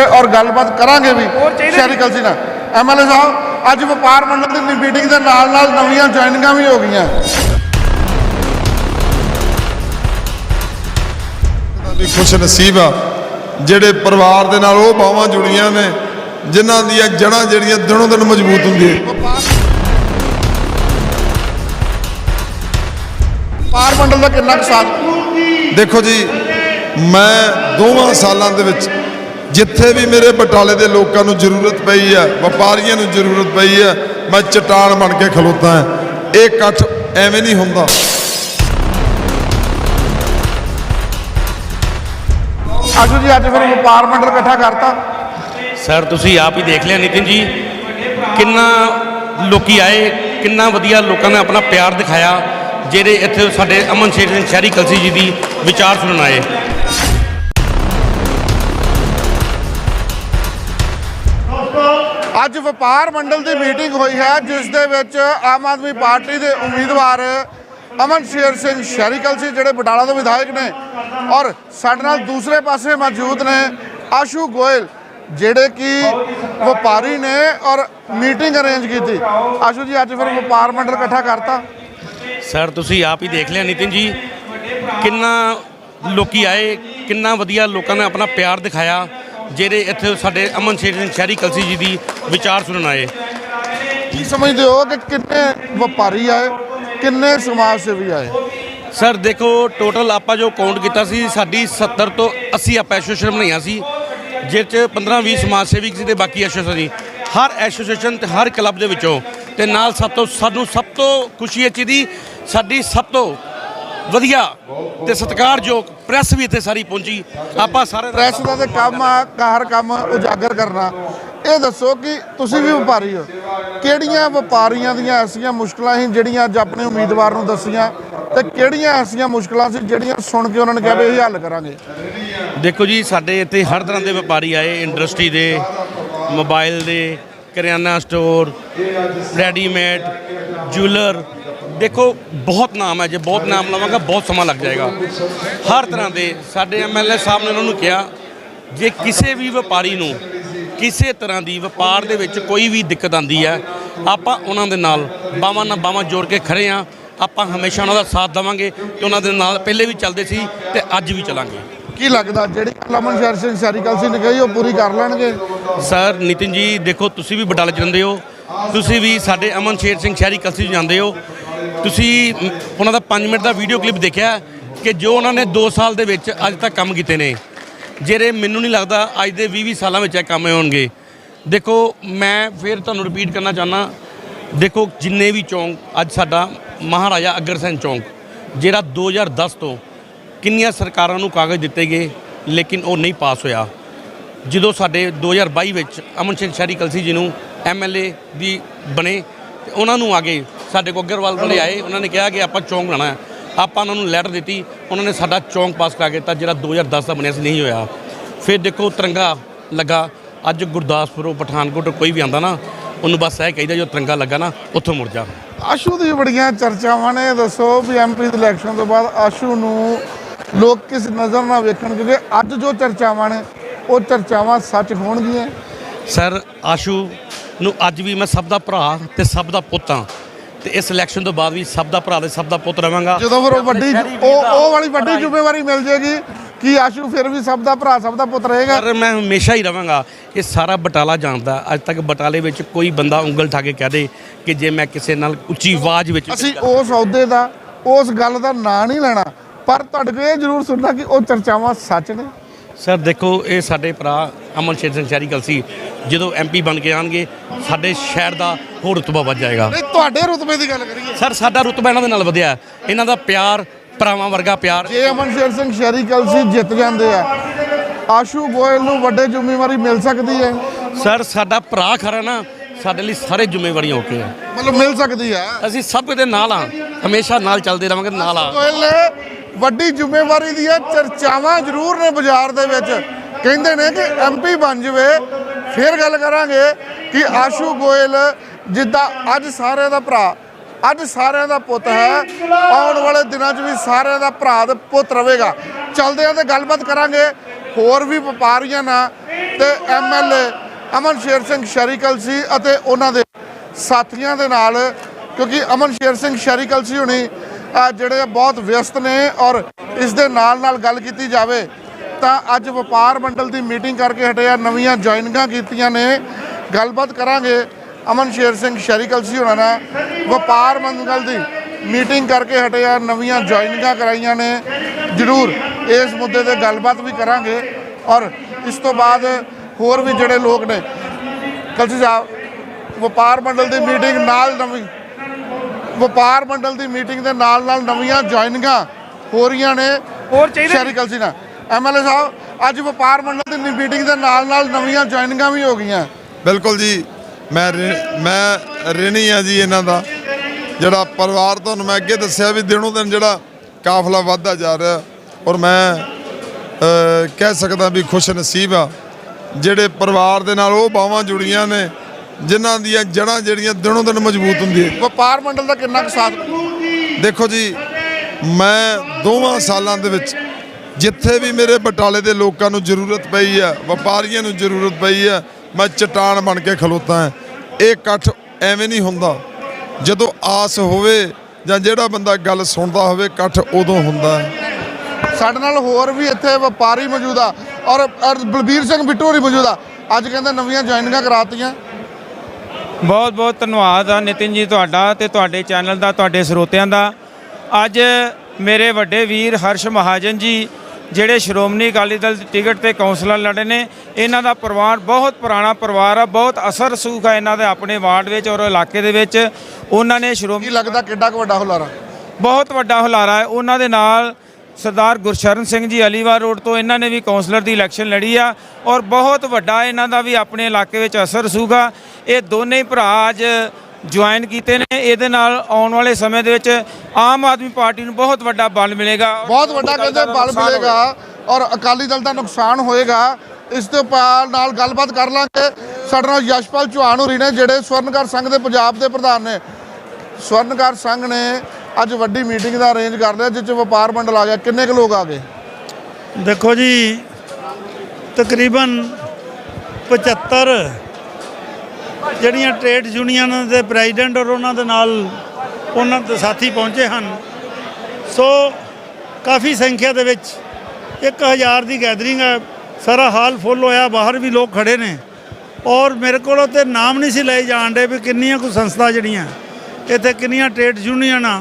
ਤੇ ਔਰ ਗੱਲਬਾਤ ਕਰਾਂਗੇ ਵੀ ਸ਼ਹਿਰੀ ਕਲਸੀ ਨਾਲ। ਐਮਐਲਏ ਸਾਹਿਬ ਅੱਜ ਵਪਾਰ ਮੰਡਲ ਦੀ ਮੀਟਿੰਗ ਦੇ ਨਾਲ ਨਾਲ ਨਵੀਆਂ ਜੁਆਇਨਿੰਗਾਂ ਵੀ ਹੋ ਗਈਆਂ। ਵੀ ਖੁਸ਼ ਨਸੀਬ ਆ। ਜਿਹੜੇ ਪਰਿਵਾਰ ਦੇ ਨਾਲ ਉਹ ਬਾਵਾਂ ਜੁੜੀਆਂ ਨੇ ਜਿਨ੍ਹਾਂ ਦੀਆਂ ਜੜ੍ਹਾਂ ਜਿਹੜੀਆਂ ਦਿਨੋਂ ਦਿਨ ਮਜ਼ਬੂਤ ਹੁੰਦੀਆਂ। ਵਪਾਰ ਮੰਡਲ ਦਾ ਕਿੰਨਾ ਕੁ ਸਾਥ? ਦੇਖੋ ਜੀ ਮੈਂ ਦੋਵਾਂ ਸਾਲਾਂ ਦੇ ਵਿੱਚ ਜਿੱਥੇ ਵੀ ਮੇਰੇ ਬਟਾਲੇ ਦੇ ਲੋਕਾਂ ਨੂੰ ਜ਼ਰੂਰਤ ਪਈ ਹੈ ਵਪਾਰੀਆਂ ਨੂੰ ਜ਼ਰੂਰਤ ਪਈ ਹੈ ਮੈਂ ਚਟਾਨ ਬਣ ਕੇ ਖਲੋਤਾ ਹਾਂ। ਇਹ ਇਕੱਠ ਐਵੇਂ ਨਹੀਂ ਹੁੰਦਾ। ਆਜੋ ਜੀ ਅੱਜ ਫਿਰ ਵਪਾਰ ਮੰਡਲ ਇਕੱਠਾ ਕਰਤਾ। ਸਰ ਤੁਸੀਂ ਆਪ ਹੀ ਦੇਖ ਲਿਆ ਨਿਤਿਨ ਜੀ ਕਿੰਨਾ ਲੋਕੀ ਆਏ ਕਿੰਨਾ ਵਧੀਆ ਲੋਕਾਂ ਨੇ ਆਪਣਾ ਪਿਆਰ ਦਿਖਾਇਆ ਜਿਹੜੇ ਇੱਥੇ ਸਾਡੇ ਅਮਨ ਸ਼ੇਰ ਸਿੰਘ ਸ਼ਹਿਰੀ ਕਲਸੀ ਜੀ ਦੀ ਵਿਚਾਰ ਸੁਣਨ ਆਏ। ਅੱਜ ਵਪਾਰ ਮੰਡਲ ਦੀ ਮੀਟਿੰਗ ਹੋਈ ਹੈ, ਜਿਸ ਦੇ ਵਿੱਚ ਆਮ ਆਦਮੀ ਪਾਰਟੀ ਦੇ ਉਮੀਦਵਾਰ ਅਮਨ ਸ਼ੇਰ ਸਿੰਘ ਸ਼ੈਰੀਕਲ ਸੀ, ਜਿਹੜੇ ਬਟਾਲਾ ਦੇ ਵਿਧਾਇਕ ਨੇ। ਔਰ ਸਾਡੇ ਨਾਲ ਦੂਸਰੇ ਪਾਸੇ ਮੌਜੂਦ ਨੇ ਆਸ਼ੂ ਗੋਇਲ, ਜਿਹੜੇ ਕਿ ਵਪਾਰੀ ਨੇ ਔਰ ਮੀਟਿੰਗ ਅਰੇਂਜ ਕੀਤੀ। ਆਸ਼ੂ ਜੀ, ਅੱਜ ਫਿਰ ਵਪਾਰ ਮੰਡਲ ਇਕੱਠਾ ਕਰਤਾ। ਸਰ, ਤੁਸੀਂ ਆਪ ਹੀ ਦੇਖ ਲਿਆ ਨਿਤਿਨ ਜੀ, ਕਿੰਨਾ ਲੋਕੀ ਆਏ, ਕਿੰਨਾ ਵਧੀਆ ਲੋਕਾਂ ਨੇ ਆਪਣਾ ਪਿਆਰ ਦਿਖਾਇਆ। ਜਿਹੜੇ ਇੱਥੇ ਸਾਡੇ ਅਮਨ ਸਿੰਘ ਸ਼ਹਿਰੀ ਕਲਸੀ ਜੀ ਦੀ ਵਿਚਾਰ ਸੁਣਨ ਆਏ। ਕੀ ਸਮਝਦੇ ਹੋ ਕਿ ਕਿੰਨੇ ਵਪਾਰੀ ਆਏ ਕਿੰਨੇ ਸਮਾਜ ਸੇਵੀ ਆਏ? ਸਰ ਦੇਖੋ ਟੋਟਲ ਆਪਾਂ ਜੋ ਕਾਊਂਟ ਕੀਤਾ ਸੀ ਸਾਡੀ 70 ਤੋਂ 80 ਆਪਾਂ ਐਸੋਸੀਏਸ਼ਨ ਬਣਾਈਆਂ ਸੀ ਜਿਸ ਚ 15 20 ਸਮਾਜ ਸੇਵੀ ਸੀ ਤੇ ਬਾਕੀ ਐਸੋਸੀਏਸ਼ਨ ਸੀ। ਹਰ ਐਸੋਸੀਏਸ਼ਨ ਤੇ ਹਰ ਕਲੱਬ ਦੇ ਵਿੱਚੋਂ ਤੇ ਨਾਲ ਸਭ ਤੋਂ ਸਾਨੂੰ ਸਭ ਤੋਂ ਖੁਸ਼ੀ ਇਹ ਚੀਜ਼ ਦੀ ਸਾਡੀ ਸਭ ਤੋਂ ਵਧੀਆ ਤੇ ਸਤਿਕਾਰਯੋਗ ਪ੍ਰੈਸ ਵੀ ਇੱਥੇ ਸਾਰੀ ਪਹੁੰਚੀ। ਆਪਾਂ ਸਾਰੇ ਪ੍ਰੈਸ ਦਾ ਤੇ ਕੰਮ ਆ ਹਰ ਕੰਮ ਉਜਾਗਰ ਕਰਨਾ। ਇਹ ਦੱਸੋ ਕਿ ਤੁਸੀਂ ਵੀ ਵਪਾਰੀ ਹੋ। ਕਿਹੜੀਆਂ ਵਪਾਰੀਆਂ ਦੀਆਂ ਐਸੀਆਂ ਮੁਸ਼ਕਲਾਂ ਸੀ ਜਿਹੜੀਆਂ ਅੱਜ ਆਪਣੇ ਉਮੀਦਵਾਰ ਨੂੰ ਦੱਸੀਆਂ ਤੇ ਕਿਹੜੀਆਂ ਐਸੀਆਂ ਮੁਸ਼ਕਲਾਂ ਸੀ ਜਿਹੜੀਆਂ ਸੁਣ ਕੇ ਉਹਨਾਂ ਨੇ ਕਿਹਾ ਵੀ ਇਹ ਹੱਲ ਕਰਾਂਗੇ? ਦੇਖੋ ਜੀ ਸਾਡੇ ਇੱਥੇ ਹਰ ਤਰ੍ਹਾਂ ਦੇ ਵਪਾਰੀ ਆਏ ਇੰਡਸਟਰੀ ਦੇ ਮੋਬਾਈਲ ਦੇ ਕਰਿਆਨਾ ਸਟੋਰ ਰੈਡੀਮੇਡ ਜੁਐਲਰ ਦੇਖੋ ਬਹੁਤ ਨਾਮ ਹੈ ਜੇ ਬਹੁਤ ਨਾਮ ਲਵਾਂਗਾ ਬਹੁਤ ਸਮਾਂ ਲੱਗ ਜਾਏਗਾ। ਹਰ ਤਰ੍ਹਾਂ ਦੇ ਸਾਡੇ ਐਮਐਲਏ ਸਾਹਿਬ ਨੇ ਉਹਨਾਂ ਨੂੰ ਕਿਹਾ ਜੇ ਕਿਸੇ ਵੀ ਵਪਾਰੀ ਨੂੰ ਕਿਸੇ ਤਰ੍ਹਾਂ ਦੀ ਵਪਾਰ ਦੇ ਵਿੱਚ ਕੋਈ ਵੀ ਦਿੱਕਤ ਆਂਦੀ ਹੈ ਆਪਾਂ ਉਹਨਾਂ ਦੇ ਨਾਲ ਬਾਹਾਂ ਨਾਲ ਬਾਹਾਂ ਜੋੜ ਕੇ ਖੜੇ ਆ ਆਪਾਂ ਹਮੇਸ਼ਾ ਉਹਨਾਂ ਦਾ ਸਾਥ ਦੇਵਾਂਗੇ ਤੇ ਉਹਨਾਂ ਦੇ ਨਾਲ ਪਹਿਲੇ ਵੀ ਚੱਲਦੇ ਸੀ ਤੇ ਅੱਜ ਵੀ ਚੱਲਾਂਗੇ। ਕੀ ਲੱਗਦਾ ਜਿਹੜੀ ਲਮਨ ਸ਼ਹਿਰ ਸਿੰਘ ਸ਼ਹਿਰੀ ਕਲਸੀ ਨੇ ਕਹੀ ਉਹ ਪੂਰੀ ਕਰ ਲੈਣਗੇ? ਸਰ ਨਿਤਿਨ ਜੀ ਦੇਖੋ ਤੁਸੀਂ ਵੀ ਬਟਾਲੇ 'ਚ ਰਹਿੰਦੇ ਹੋ ਤੁਸੀਂ ਵੀ ਸਾਡੇ ਅਮਨ ਸ਼ੇਰ ਸਿੰਘ ਸ਼ਹਿਰੀ ਕਲਸੀ ਜਾਂਦੇ ਹੋ ਤੁਸੀਂ ਉਹਨਾਂ ਦਾ 5 ਮਿੰਟ ਦਾ ਵੀਡੀਓ ਕਲਿੱਪ ਦੇਖਿਆ ਕਿ ਜੋ ਉਹਨਾਂ ਨੇ 2 ਸਾਲ ਦੇ ਵਿੱਚ ਅੱਜ ਤੱਕ ਕੰਮ ਕੀਤੇ ਨੇ। ਜਿਹੜੇ ਮੈਨੂੰ ਨਹੀਂ ਲੱਗਦਾ ਅੱਜ ਦੇ 20 20 ਸਾਲਾਂ ਵਿੱਚ ਇਹ ਕੰਮ ਹੋਣਗੇ। ਦੇਖੋ, ਮੈਂ ਫਿਰ ਤੁਹਾਨੂੰ ਰਿਪੀਟ ਕਰਨਾ ਚਾਹੁੰਦਾ। ਦੇਖੋ, ਜਿੰਨੇ ਵੀ ਚੌਂਕ, ਅੱਜ ਸਾਡਾ ਮਹਾਰਾਜਾ ਅਗਰਸੈਨ ਚੌਂਕ, ਜਿਹੜਾ 2010 ਤੋਂ ਕਿੰਨੀਆਂ ਸਰਕਾਰਾਂ ਨੂੰ ਕਾਗਜ਼ ਦਿੱਤੇ ਗਏ, ਲੇਕਿਨ ਉਹ ਨਹੀਂ ਪਾਸ ਹੋਇਆ। ਜਦੋਂ ਸਾਡੇ 2022 ਵਿੱਚ ਅਮਨ ਸਿੰਘ ਸ਼ਹਿਰੀ ਕਲਸੀ ਜੀ ਨੂੰ ਐਮਐਲਏ ਦੀ ਬਣੇ ਤੇ ਉਹਨਾਂ ਨੂੰ ਆ ਕੇ ਸਾਡੇ ਕੋ ਅਗਰਵਾਲ ਵਾਲੇ ਆਏ ਉਹਨਾਂ ਨੇ ਕਿਹਾ ਕਿ ਆਪਾਂ ਚੌਂਕ ਬਣਾਉਣਾ ਹੈ। ਆਪਾਂ ਉਹਨਾਂ ਨੂੰ ਲੈਟਰ ਦਿੱਤੀ ਉਹਨਾਂ ਨੇ ਸਾਡਾ ਚੌਂਕ ਪਾਸ ਕਰਾ ਕੇ ਦਿੱਤਾ ਜਿਹੜਾ 2010 ਦਾ ਬਣਿਆ ਸੀ ਨਹੀਂ ਹੋਇਆ। ਫਿਰ ਦੇਖੋ ਤਿਰੰਗਾ ਲੱਗਾ। ਅੱਜ ਗੁਰਦਾਸਪੁਰੋਂ ਪਠਾਨਕੋਟ ਕੋਈ ਵੀ ਆਂਦਾ ਨਾ ਉਹਨੂੰ ਬਸ ਇਹ ਕਹੀਦਾ ਜੋ ਤਿਰੰਗਾ ਲੱਗਾ ਨਾ ਉੱਥੋਂ ਮੁੜ ਜਾ। ਆਸ਼ੂ ਦੀ ਬੜੀਆਂ ਚਰਚਾਵਾਂ ਨੇ ਦੱਸੋ ਵੀ ਐਮਪੀ ਦੀ ਇਲੈਕਸ਼ਨ ਤੋਂ ਬਾਅਦ ਆਸ਼ੂ ਨੂੰ ਲੋਕ ਕਿਸ ਨਜ਼ਰ ਨਾਲ ਵੇਖਣ? ਕਿਉਂਕਿ ਅੱਜ ਜੋ ਚਰਚਾਵਾਂ ਨੇ ਉਹ ਚਰਚਾਵਾਂ ਸੱਚ ਹੋਣਗੀਆਂ। ਸਰ ਆਸ਼ੂ ਨੂੰ ਅੱਜ ਵੀ ਮੈਂ ਸਭ ਦਾ ਭਰਾ ਤੇ ਸਭ ਦਾ ਪੁੱਤ ਹਾਂ। ਤੇ ਇਸ ਇਲੈਕਸ਼ਨ ਤੋਂ ਬਾਅਦ ਵੀ ਸਭ ਦਾ ਭਰਾ ਤੇ ਸਭ ਦਾ ਪੁੱਤ ਰਵਾਂਗਾ। ਜਦੋਂ ਫਿਰ ਉਹ ਵੱਡੀ ਉਹ ਉਹ ਵਾਲੀ ਵੱਡੀ ਜ਼ਿੰਮੇਵਾਰੀ ਮਿਲ ਜੇਗੀ ਕਿ ਆਸ਼ੂ ਫਿਰ ਵੀ ਸਭ ਦਾ ਭਰਾ ਸਭ ਦਾ ਪੁੱਤ ਰਹੇਗਾ। ਪਰ ਮੈਂ ਹਮੇਸ਼ਾ ਹੀ ਰਵਾਂਗਾ ਇਹ ਸਾਰਾ ਬਟਾਲਾ ਜਾਣਦਾ। ਅੱਜ ਤੱਕ ਬਟਾਲੇ ਵਿੱਚ ਕੋਈ ਬੰਦਾ ਉਂਗਲ ਠਾ ਕੇ ਕਹਿ ਦੇ ਕਿ ਜੇ ਮੈਂ ਕਿਸੇ ਨਾਲ ਉੱਚੀ ਆਵਾਜ਼ ਵਿੱਚ ਅਸੀਂ ਉਸ ਅਹੁਦੇ ਦਾ ਉਸ ਗੱਲ ਦਾ ਨਾਂ ਨਹੀਂ ਲੈਣਾ। ਪਰ ਤੁਹਾਡੇ ਕੋਲ ਇਹ ਜ਼ਰੂਰ ਸੁਣਨਾ ਕਿ ਉਹ ਚਰਚਾਵਾਂ ਸੱਚ ਨੇ। ਸਰ ਦੇਖੋ ਇਹ ਸਾਡੇ ਭਰਾ ਅਮਨ ਸ਼ੇਰ ਸਿੰਘ ਸ਼ਹਿਰੀ ਕਲਸੀ ਜਦੋਂ ਐਮਪੀ ਬਣ ਕੇ ਆਣਗੇ ਸਾਡੇ ਸ਼ਹਿਰ ਦਾ ਹੋਰ ਰੁਤਬਾ ਵੱਧ ਜਾਏਗਾ। ਨਹੀਂ ਤੁਹਾਡੇ ਰੁਤਬੇ ਦੀ ਗੱਲ ਕਰੀਏ। ਸਰ ਸਾਡਾ ਰੁਤਬਾ ਇਹਨਾਂ ਦੇ ਨਾਲ ਵਧਿਆ ਇਹਨਾਂ ਦਾ ਪਿਆਰ ਭਰਾਵਾਂ ਵਰਗਾ ਪਿਆਰ। ਜੇ ਅਮਨ ਸ਼ੇਰ ਸਿੰਘ ਸ਼ਹਿਰੀ ਕਲਸੀ ਜਿੱਤ ਜਾਂਦੇ ਆ ਆਸ਼ੂ ਗੋਇਲ ਨੂੰ ਵੱਡੇ ਜ਼ਿੰਮੇਵਾਰੀ ਮਿਲ ਸਕਦੀ ਹੈ? ਸਰ ਸਾਡਾ ਭਰਾ ਖਰਾ ਨਾ ਸਾਡੇ ਲਈ ਸਾਰੇ ਜ਼ਿੰਮੇਵਾਰੀਆਂ ਓਕੇ ਆ। ਮਤਲਬ ਮਿਲ ਸਕਦੀ ਹੈ? ਅਸੀਂ ਸਭ ਕਿਤੇ ਨਾਲ ਆ ਹਮੇਸ਼ਾ ਨਾਲ ਚੱਲਦੇ ਰਵਾਂਗੇ ਨਾਲ ਆ ਗੋਇਲ ਨੇ ਵੱਡੀ ਜ਼ਿੰਮੇਵਾਰੀ ਦੀਆਂ ਚਰਚਾਵਾਂ ਜ਼ਰੂਰ ਨੇ ਬਾਜ਼ਾਰ ਦੇ ਵਿੱਚ। ਕਹਿੰਦੇ ਨੇ ਕਿ ਐਮਪੀ ਬਣ ਜਵੇ। ਫਿਰ ਗੱਲ ਕਰਾਂਗੇ ਕਿ ਆਸ਼ੂ ਗੋਇਲ, ਜਿੱਦਾਂ ਅੱਜ ਸਾਰਿਆਂ ਦਾ ਭਰਾ, ਅੱਜ ਸਾਰਿਆਂ ਦਾ ਪੁੱਤ ਹੈ। ਆਉਣ ਵਾਲੇ ਦਿਨਾਂ 'ਚ ਵੀ ਸਾਰਿਆਂ ਦਾ ਭਰਾ ਤੇ ਪੁੱਤ ਰਹੇਗਾ। ਚੱਲਦੇ ਆ ਤੇ ਗੱਲਬਾਤ ਕਰਾਂਗੇ। ਹੋਰ ਵੀ ਵਪਾਰੀਆਂ ਨਾਲ ਤੇ ਐਮਐਲਏ ਅਮਨ ਸ਼ੇਰ ਸਿੰਘ ਸ਼ਰੀਕਲ ਸੀ ਅਤੇ ਉਹਨਾਂ ਦੇ ਸਾਥੀਆਂ ਦੇ ਨਾਲ, ਕਿਉਂਕਿ ਅਮਨ ਸ਼ੇਰ ਸਿੰਘ ਸ਼ਰੀਕਲ ਸੀ ਹੁਣੀ। ਜਿਹੜੇ ਬਹੁਤ ਵਿਅਸਤ ਨੇ ਔਰ ਇਸ ਦੇ ਨਾਲ ਨਾਲ ਗੱਲ ਕੀਤੀ ਜਾਵੇ ਤਾਂ ਅੱਜ ਵਪਾਰ ਮੰਡਲ ਦੀ ਮੀਟਿੰਗ ਕਰਕੇ ਹਟਿਆ ਨਵੀਆਂ ਜੁਆਇਨਿੰਗਾਂ ਕੀਤੀਆਂ ਨੇ। ਗੱਲਬਾਤ ਕਰਾਂਗੇ ਅਮਨ ਸ਼ੇਰ ਸਿੰਘ ਸ਼ੈਰੀਕਲ ਕਲਸੀ ਉਹਨਾਂ ਨਾਲ। ਵਪਾਰ ਮੰਡਲ ਦੀ ਮੀਟਿੰਗ ਕਰਕੇ ਹਟਿਆ ਨਵੀਆਂ ਜੁਆਇਨਿੰਗਾਂ ਕਰਾਈਆਂ ਨੇ। ਜ਼ਰੂਰ ਇਸ ਮੁੱਦੇ ਤੇ ਗੱਲਬਾਤ ਵੀ ਕਰਾਂਗੇ ਔਰ ਇਸ ਤੋਂ ਬਾਅਦ ਹੋਰ ਵੀ ਜਿਹੜੇ ਲੋਕ ਨੇ, ਕਲਸੀ ਸਾਹਿਬ, ਵਪਾਰ ਮੰਡਲ ਦੀ ਮੀਟਿੰਗ ਨਾਲ ਨਵੀਂ ਵਪਾਰ ਮੰਡਲ ਦੀ ਮੀਟਿੰਗ ਦੇ ਨਾਲ ਨਾਲ ਨਵੀਆਂ ਜੁਆਇਨਿੰਗਾਂ ਹੋ ਰਹੀਆਂ ਨੇ। ਹੋਰ ਚਾਹੀਦਾ ਸ਼ਹਿਰੀ ਕਲਸੀ ਨਾਲ। ਐਮਐਲਏ ਸਾਹਿਬ ਅੱਜ ਵਪਾਰ ਮੰਡਲ ਦੀ ਮੀਟਿੰਗ ਦੇ ਨਾਲ ਨਾਲ ਨਵੀਆਂ ਜੁਆਇਨਿੰਗਾਂ ਵੀ ਹੋ ਗਈਆਂ। ਬਿਲਕੁਲ ਜੀ ਮੈਂ ਰਿ- ਮੈਂ ਰਿਣੀ ਆ ਜੀ ਇਹਨਾਂ ਦਾ। ਜਿਹੜਾ ਪਰਿਵਾਰ ਤੁਹਾਨੂੰ ਮੈਂ ਅੱਗੇ ਦੱਸਿਆ ਵੀ ਦਿਨੋਂ ਦਿਨ ਜਿਹੜਾ ਕਾਫਲਾ ਵੱਧਦਾ ਜਾ ਰਿਹਾ। ਔਰ ਮੈਂ ਕਹਿ ਸਕਦਾ ਵੀ ਖੁਸ਼ ਨਸੀਬ ਆ। ਜਿਹੜੇ ਪਰਿਵਾਰ ਦੇ ਨਾਲ ਉਹ ਬਾਹਾਂ ਜੁੜੀਆਂ ਨੇ ਜਿਨ੍ਹਾਂ ਦੀਆਂ ਜੜ੍ਹਾਂ ਜਿਹੜੀਆਂ ਦਿਨੋਂ ਦਿਨ ਮਜ਼ਬੂਤ ਹੁੰਦੀਆਂ। ਵਪਾਰ ਮੰਡਲ ਦਾ ਕਿੰਨਾ ਕੁ ਸਾਥ? ਦੇਖੋ ਜੀ ਮੈਂ ਦੋਵਾਂ ਸਾਲਾਂ ਦੇ ਵਿੱਚ ਜਿੱਥੇ ਵੀ ਮੇਰੇ ਬਟਾਲੇ ਦੇ ਲੋਕਾਂ ਨੂੰ ਜ਼ਰੂਰਤ ਪਈ ਆ ਵਪਾਰੀਆਂ ਨੂੰ ਜ਼ਰੂਰਤ ਪਈ ਆ ਮੈਂ ਚਟਾਨ ਬਣ ਕੇ ਖਲੋਤਾ ਹਾਂ। ਇਹ ਇਕੱਠ ਐਵੇਂ ਨਹੀਂ ਹੁੰਦਾ। ਜਦੋਂ ਆਸ ਹੋਵੇ ਜਾਂ ਜਿਹੜਾ ਬੰਦਾ ਗੱਲ ਸੁਣਦਾ ਹੋਵੇ ਇਕੱਠ ਉਦੋਂ ਹੁੰਦਾ ਹੈ। ਸਾਡੇ ਨਾਲ ਹੋਰ ਵੀ ਇੱਥੇ ਵਪਾਰੀ ਮੌਜੂਦ ਆ ਔਰ ਬਲਬੀਰ ਸਿੰਘ ਬਿੱਟੂ ਹੋਰੀ ਮੌਜੂਦ ਆ। ਅੱਜ ਕਹਿੰਦੇ ਨਵੀਆਂ ਜੁਆਇਨਿੰਗਾਂ ਕਰਾਤੀਆਂ। ਬਹੁਤ ਬਹੁਤ ਧੰਨਵਾਦ ਆ ਨਿਤਿਨ ਜੀ ਤੁਹਾਡਾ ਤੇ ਤੁਹਾਡੇ ਚੈਨਲ ਦਾ ਤੁਹਾਡੇ ਸਰੋਤਿਆਂ ਦਾ। ਅੱਜ ਮੇਰੇ ਵੱਡੇ ਵੀਰ ਹਰਸ਼ ਮਹਾਜਨ ਜੀ ਜਿਹੜੇ ਸ਼੍ਰੋਮਣੀ ਅਕਾਲੀ ਦਲ ਦੀ ਟਿਕਟ ਤੇ ਕੌਂਸਲਰ ਲੜੇ ਨੇ ਇਹਨਾਂ ਦਾ ਪਰਿਵਾਰ ਬਹੁਤ ਪੁਰਾਣਾ ਪਰਿਵਾਰ ਆ ਬਹੁਤ ਅਸਰ ਸੂਖ ਆ ਇਹਨਾਂ ਦੇ ਆਪਣੇ ਵਾਰਡ ਵਿੱਚ ਔਰ ਇਲਾਕੇ ਦੇ ਵਿੱਚ। ਉਹਨਾਂ ਨੇ ਸ਼੍ਰੋਮਣੀ ਲੱਗਦਾ ਕਿੱਡਾ ਕੁ ਵੱਡਾ ਹੁਲਾਰਾ? ਬਹੁਤ ਵੱਡਾ ਹੁਲਾਰਾ ਹੈ। ਉਹਨਾਂ ਦੇ ਨਾਲ ਸਰਦਾਰ ਗੁਰਸ਼ਰਨ ਸਿੰਘ ਜੀ ਅਲੀਵਾਰ ਰੋਡ ਤੋਂ ਇਹਨਾਂ ਨੇ ਵੀ ਕਾਉਂਸਲਰ ਦੀ ਇਲੈਕਸ਼ਨ ਲੜੀ ਆ ਔਰ ਬਹੁਤ ਵੱਡਾ ਇਹਨਾਂ ਦਾ ਵੀ ਆਪਣੇ ਇਲਾਕੇ ਵਿੱਚ ਅਸਰ ਸੂਗਾ। ਇਹ ਦੋਨੇ ਹੀ ਭਰਾ ਅੱਜ ਜੁਆਇਨ ਕੀਤੇ ਨੇ। ਇਹਦੇ ਨਾਲ ਆਉਣ ਵਾਲੇ ਸਮੇਂ ਦੇ ਵਿੱਚ ਆਮ ਆਦਮੀ ਪਾਰਟੀ ਨੂੰ ਬਹੁਤ ਵੱਡਾ ਬਲ ਮਿਲੇਗਾ। ਬਹੁਤ ਵੱਡਾ ਕਹਿੰਦੇ ਬਲ ਮਿਲੇਗਾ ਔਰ ਅਕਾਲੀ ਦਲ ਦਾ ਨੁਕਸਾਨ ਹੋਏਗਾ। ਇਸ ਦੇ ਉੱਪਰ ਨਾਲ ਗੱਲਬਾਤ ਕਰ ਲਾਂਗੇ। ਸਾਡੇ ਨਾਲ ਯਸ਼ਪਾਲ ਚੌਹਾਨ ਹੋਰੀ ਨੇ ਜਿਹੜੇ ਸਵਰਨਕਾਰ ਸੰਘ ਦੇ ਪੰਜਾਬ ਦੇ ਪ੍ਰਧਾਨ ਨੇ। ਸਵਰਨਕਾਰ ਸੰਘ ਨੇ ਅੱਜ ਵੱਡੀ ਮੀਟਿੰਗ ਦਾ ਅਰੇਂਜ ਕਰ ਲਿਆ ਜਿਸ 'ਚ ਵਪਾਰ ਮੰਡਲ ਆ ਗਿਆ। ਕਿੰਨੇ ਕੁ ਲੋਕ ਆ ਗਏ? ਦੇਖੋ ਜੀ, ਤਕਰੀਬਨ 75 ਜਿਹੜੀਆਂ ਟ੍ਰੇਡ ਯੂਨੀਅਨ ਦੇ ਪ੍ਰੈਜ਼ੀਡੈਂਟ ਔਰ ਉਹਨਾਂ ਦੇ ਨਾਲ ਉਹਨਾਂ ਦੇ ਸਾਥੀ ਪਹੁੰਚੇ ਹਨ। ਸੋ ਕਾਫੀ ਸੰਖਿਆ ਦੇ ਵਿੱਚ 1000 ਦੀ ਗੈਦਰਿੰਗ ਹੈ। ਸਾਰਾ ਹਾਲ ਫੁੱਲ ਹੋਇਆ, ਬਾਹਰ ਵੀ ਲੋਕ ਖੜੇ ਨੇ। ਔਰ ਮੇਰੇ ਕੋਲ ਤੇ ਨਾਮ ਨਹੀਂ ਸੀ ਲਏ ਜਾਣ ਦੇ ਵੀ ਕਿੰਨੀਆਂ ਕੁ ਸੰਸਥਾ ਜਿਹੜੀਆਂ, ਇੱਥੇ ਕਿੰਨੀਆਂ ਟ੍ਰੇਡ ਯੂਨੀਅਨ ਆ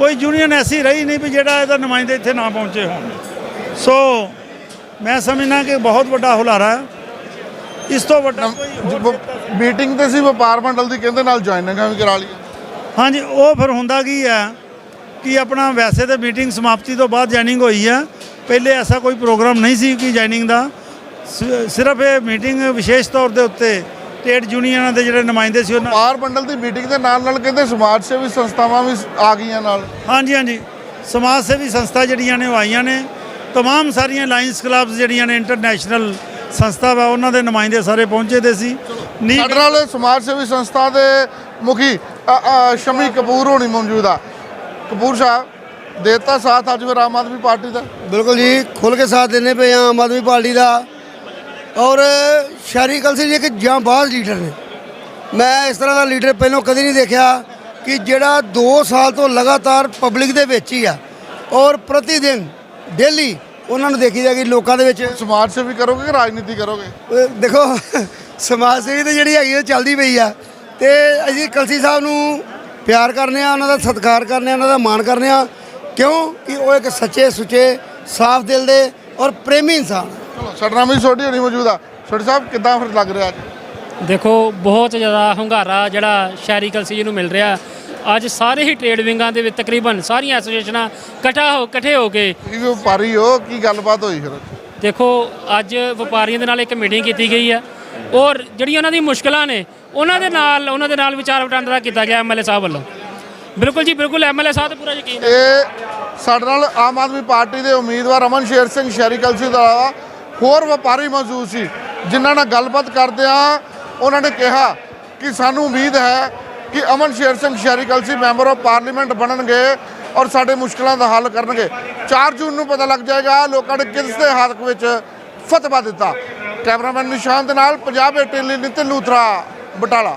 ਕੋਈ ਯੂਨੀਅਨ ਐਸੀ ਰਹੀ ਨਹੀਂ ਵੀ ਜਿਹੜਾ ਇਹਦਾ ਨੁਮਾਇੰਦੇ ਇੱਥੇ ਨਾ ਪਹੁੰਚੇ ਹੋਣ। ਸੋ ਮੈਂ ਸਮਝਣਾ ਕਿ ਬਹੁਤ ਵੱਡਾ ਹੁਲਾਰਾ ਹੈ। ਇਸ ਤੋਂ ਵੱਡਾ ਮੀਟਿੰਗ ਤੇ ਸੀ ਵਪਾਰ ਮੰਡਲ ਦੀ ਕਹਿੰਦੇ ਨਾਲ ਜੁਆਇਨਿੰਗਾਂ ਵੀ ਕਰਾ ਲਈਆਂ ਹਾਂਜੀ ਉਹ ਫਿਰ ਹੁੰਦਾ ਕੀ ਹੈ ਕਿ ਆਪਣਾ ਵੈਸੇ ਤਾਂ ਮੀਟਿੰਗ ਸਮਾਪਤੀ ਤੋਂ ਬਾਅਦ ਜੁਆਇਨਿੰਗ ਹੋਈ ਹੈ। ਪਹਿਲੇ ਐਸਾ ਕੋਈ ਪ੍ਰੋਗਰਾਮ ਨਹੀਂ ਸੀ ਕਿ ਜੁਆਇਨਿੰਗ ਦਾ। ਸਿਰਫ ਇਹ ਮੀਟਿੰਗ ਵਿਸ਼ੇਸ਼ ਤੌਰ ਦੇ ਉੱਤੇ ਟ੍ਰੇਡ ਯੂਨੀਅਨਾਂ ਦੇ ਜਿਹੜੇ ਨੁਮਾਇੰਦੇ ਸੀ ਉਹਨਾਂ ਵਪਾਰ ਮੰਡਲ ਦੀ ਮੀਟਿੰਗ ਦੇ ਨਾਲ ਨਾਲ ਕਹਿੰਦੇ ਸਮਾਜ ਸੇਵੀ ਸੰਸਥਾਵਾਂ ਵੀ ਆ ਗਈਆਂ ਨਾਲ ਹਾਂਜੀ ਹਾਂਜੀ ਸਮਾਜ ਸੇਵੀ ਸੰਸਥਾ ਜਿਹੜੀਆਂ ਨੇ ਉਹ ਆਈਆਂ ਨੇ तमाम ਸਾਰੀਆਂ ਲਾਇਨਸ ਕਲੱਬਸ ਜਿਹੜੀਆਂ ਨੇ ਇੰਟਰਨੈਸ਼ਨਲ ਸੰਸਥਾ ਵਾ ਉਹਨਾਂ ਦੇ ਨੁਮਾਇੰਦੇ ਸਾਰੇ ਪਹੁੰਚੇ ਦੇ ਸੀ ਨੀ ਸਾਡੇ ਨਾਲ ਸਮਾਜ ਸੇਵੀ ਸੰਸਥਾ ਦੇ ਮੁਖੀ ਅ, ਅ, ਸ਼ਮੀ ਕਪੂਰ ਹੋਣੀ ਮੌਜੂਦ ਆ ਕਪੂਰ ਸਾਹਿਬ ਦੇਤਾ ਸਾਥ ਅੱਜ ਫਿਰ ਆਮ ਆਦਮੀ ਪਾਰਟੀ ਦਾ ਬਿਲਕੁਲ ਜੀ ਖੁੱਲ ਕੇ ਸਾਥ ਦਿੰਦੇ ਪਏ ਆ ਆਮ ਆਦਮੀ ਪਾਰਟੀ ਦਾ ਔਰ ਸ਼ਹਿਰੀ ਕਲਸੀ ਜੀ ਇੱਕ ਜਾਂਬਾਜ਼ ਲੀਡਰ ਨੇ। ਮੈਂ ਇਸ ਤਰ੍ਹਾਂ ਦਾ ਲੀਡਰ ਪਹਿਲਾਂ ਕਦੀ ਨਹੀਂ ਦੇਖਿਆ ਕਿ ਜਿਹੜਾ 2 ਸਾਲ ਤੋਂ ਲਗਾਤਾਰ ਪਬਲਿਕ ਦੇ ਵਿੱਚ ਹੀ ਆ ਔਰ ਪ੍ਰਤੀ ਦਿਨ ਡੇਲੀ ਉਹਨਾਂ ਨੂੰ ਦੇਖੀ ਜਾਏਗੀ ਲੋਕਾਂ ਦੇ ਵਿੱਚ ਸਮਾਜ ਸੇਵੀ ਕਰੋਗੇ ਕਿ ਰਾਜਨੀਤੀ ਕਰੋਗੇ? ਦੇਖੋ ਸਮਾਜ ਸੇਵੀ ਤੇ ਜਿਹੜੀ ਹੈਗੀ ਉਹ ਚੱਲਦੀ ਪਈ ਆ ਤੇ ਅਸੀਂ ਕਲਸੀ ਸਾਹਿਬ ਨੂੰ ਪਿਆਰ ਕਰਨੇ ਆ ਉਹਨਾਂ ਦਾ ਸਤਿਕਾਰ ਕਰਨੇ ਆ ਉਹਨਾਂ ਦਾ ਮਾਣ ਕਰਨੇ ਆ। ਕਿਉਂ? ਕਿ ਉਹ ਇੱਕ ਸੱਚੇ ਸੁੱਚੇ ਸਾਫ਼ ਦਿਲ ਦੇ ਔਰ ਪ੍ਰੇਮੀ ਇਨਸਾਨ। ਚਲੋ ਸਾਡੇ ਨਾਲ ਵੀ ਛੋਟੀ ਹੋਣੀ ਮੌਜੂਦ ਆ। ਛੋਟੀ ਸਾਹਿਬ ਕਿੱਦਾਂ ਫਿਰ ਲੱਗ ਰਿਹਾ ਅੱਜ? ਦੇਖੋ ਬਹੁਤ ਜ਼ਿਆਦਾ ਹੰਗਾਰਾ ਜਿਹੜਾ ਸ਼ਹਿਰੀ ਕਲਸੀ ਨੂੰ ਮਿਲ ਰਿਹਾ। ਅੱਜ ਸਾਰੇ ਹੀ ਟ੍ਰੇਡ ਵਿੰਗਾਂ ਦੇ ਵਿੱਚ ਤਕਰੀਬਨ ਸਾਰੀਆਂ ਐਸੋਸੀਏਸ਼ਨਾਂ ਇਕੱਠਾ ਹੋ ਇਕੱਠੇ ਹੋ ਕੇ ਕੀ ਵਪਾਰੀ ਹੋ ਕੀ ਗੱਲਬਾਤ ਹੋਈ ਫਿਰ ਦੇਖੋ ਅੱਜ ਵਪਾਰੀਆਂ ਦੇ ਨਾਲ ਇੱਕ ਮੀਟਿੰਗ ਕੀਤੀ ਗਈ ਹੈ। ਔਰ ਜਿਹੜੀਆਂ ਉਹਨਾਂ ਦੀ ਮੁਸ਼ਕਲਾਂ ਨੇ ਉਹਨਾਂ ਦੇ ਨਾਲ ਉਹਨਾਂ ਦੇ ਨਾਲ ਵਿਚਾਰ ਵਟਾਂਦਰਾ ਕੀਤਾ ਗਿਆ ਐਮਐਲਏ ਸਾਹਿਬ ਵੱਲੋਂ। ਬਿਲਕੁਲ ਜੀ ਬਿਲਕੁਲ ਐਮਐਲਏ ਸਾਹਿਬ ਤੇ ਪੂਰਾ ਯਕੀਨ ਹੈ। ਇਹ ਸਾਡੇ ਨਾਲ ਆਮ ਆਦਮੀ ਪਾਰਟੀ ਦੇ ਉਮੀਦਵਾਰ ਅਮਨ ਸ਼ੇਰ ਸਿੰਘ ਸ਼ਹਿਰੀ ਕਲਸੀ ਦਾ ਹੋਰ ਵਪਾਰੀ ਮੌਜੂਦ ਸੀ, ਜਿਨ੍ਹਾਂ ਨਾਲ ਗੱਲਬਾਤ ਕਰਦਿਆਂ ਉਹਨਾਂ ਨੇ ਕਿਹਾ ਕਿ ਸਾਨੂੰ ਉਮੀਦ ਹੈ ਕਿ ਅਮਨ ਸ਼ੇਰ ਸਿੰਘ ਸ਼ਹਿਰੀ ਕਲਸੀ ਮੈਂਬਰ ਆਫ ਪਾਰਲੀਮੈਂਟ ਬਣਨਗੇ ਔਰ ਸਾਡੇ ਮੁਸ਼ਕਲਾਂ ਦਾ ਹੱਲ ਕਰਨਗੇ। 4 ਜੂਨ ਨੂੰ ਪਤਾ ਲੱਗ ਜਾਏਗਾ, ਲੋਕਾਂ ਨੇ ਕਿਸ ਦੇ ਹੱਕ ਵਿੱਚ ਫਤਵਾ ਦਿੱਤਾ। ਕੈਮਰਾਮੈਨ ਨਿਸ਼ਾਨ ਦੇ ਨਾਲ ਪੰਜਾਬ ਏਟੀਐਨ ਲਈ ਨਿਤਿਨ ਲੂਥਰਾ, ਬਟਾਲਾ।